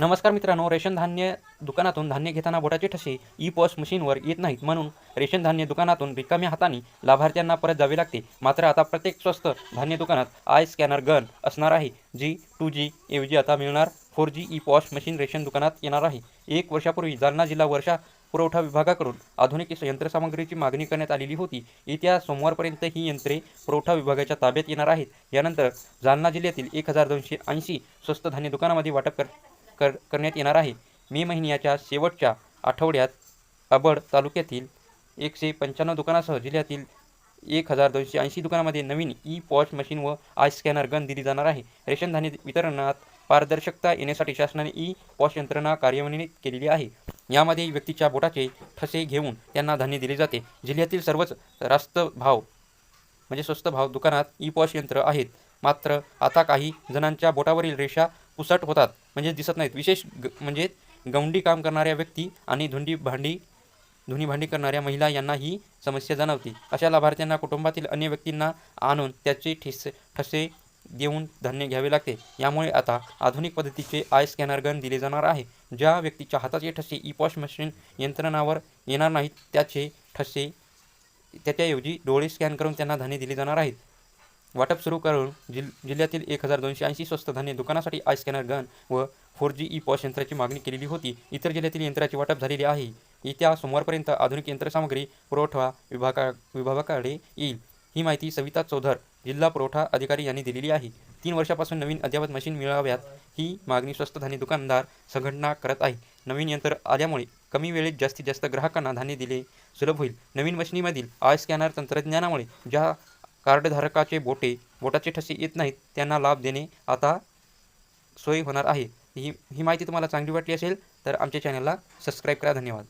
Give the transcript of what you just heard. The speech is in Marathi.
नमस्कार मित्रांनो रेशन धान्य दुकानातून धान्य घेताना बोटाचे ठसे ई पॉस मशीनवर येत नाहीत म्हणून रेशन धान्य दुकानातून रिकाम्या हाताने लाभार्थ्यांना परत जावे लागते. मात्र आता प्रत्येक स्वस्त धान्य दुकानात आय स्कॅनर गन असणार आहे. जी टू जी ऐवजी आता मिळणार four G E POS machine ration दुकानात येणार आहे. एक वर्षापूर्वी जालना जिल्हा वर्षा पुरवठा विभागाकडून आधुनिक यंत्रसामग्रीची मागणी करण्यात आलेली होती. येत्या सोमवारपर्यंत ही यंत्रे पुरवठा विभागाच्या ताब्यात येणार आहेत. यानंतर जालना जिल्ह्यातील एक हजार दोनशे ऐंशी स्वस्त धान्य दुकानामध्ये वाटप कर कर करण्यात येणार आहे. मे महिन्याच्या शेवटच्या आठवड्यात अबड तालुक्यातील एकशे पंच्याण्णव दुकानासह जिल्ह्यातील एक हजार दोनशे ऐंशी दुकानामध्ये नवीन ई पॉच मशीन व आय स्कॅनर गन दिली जाणार आहे. रेशन धान्य वितरणात पारदर्शकता येण्यासाठी शासनाने ई पॉश यंत्रणा कार्यान्वित केलेली आहे. यामध्ये व्यक्तीच्या बोटाचे ठसे घेऊन त्यांना धान्य दिले जाते. जिल्ह्यातील सर्वच रास्त भाव म्हणजे स्वस्त भाव दुकानात ई पॉश यंत्र आहेत. मात्र आता काही जणांच्या बोटावरील रेषा पुसट होतात म्हणजे दिसत नाहीत. विशेष ग म्हणजे गवंडी काम करणाऱ्या व्यक्ती आणि धुंडी भांडी धुणी भांडी करणाऱ्या महिला यांना ही समस्या जाणवते. अशा लाभार्थ्यांना कुटुंबातील अन्य व्यक्तींना आणून त्याचे ठिस ठसे देऊन धान्य घ्यावे लागते. यामुळे आता आधुनिक पद्धतीचे आय स्कॅनर गन दिले जाणार आहे. ज्या व्यक्तीच्या हाताचे ठसे ई पॉश मशीन यंत्रणावर येणार नाहीत त्याचे ठसे त्याच्याऐवजी डोळे स्कॅन करून त्यांना धान्य दिले जाणार आहेत. वाटप सुरू करून जिल जिल्ह्यातील एक हजार दोनशे ऐंशी स्वस्त धान्य दुकानासाठी आय स्कॅनर गन व फोर जी ई पॉश यंत्राची मागणी केलेली होती. इतर जिल्ह्यातील यंत्राचे वाटप झालेले आहे. येत्या सोमवारपर्यंत आधुनिक यंत्रसामग्री पुरवठा विभागा विभागाकडे येईल. ही माहिती सविता चौधर जिल्हा पुरवठा अधिकारी यांनी दिलेली आहे. तीन वर्षापासून नवीन अद्ययावत मशीन मिळाव्यात. ही मागणी स्वस्त धान्य दुकानदार संघटना करत आहे. नवीन यंत्र आल्यामुळे कमी वेळेत जास्तीत जास्त ग्राहकांना धान्य दिले सुलभ होईल. नवीन मशिनीमधील आय स्कॅनर तंत्रज्ञानामुळे ज्या कार्डधारकाचे बोटे बोटाचे ठसे येत नाहीत त्यांना लाभ देणे आता सोयी होणार आहे. ही ही माहिती तुम्हाला चांगली वाटली असेल तर आमच्या चॅनलला सबस्क्राईब करा. धन्यवाद.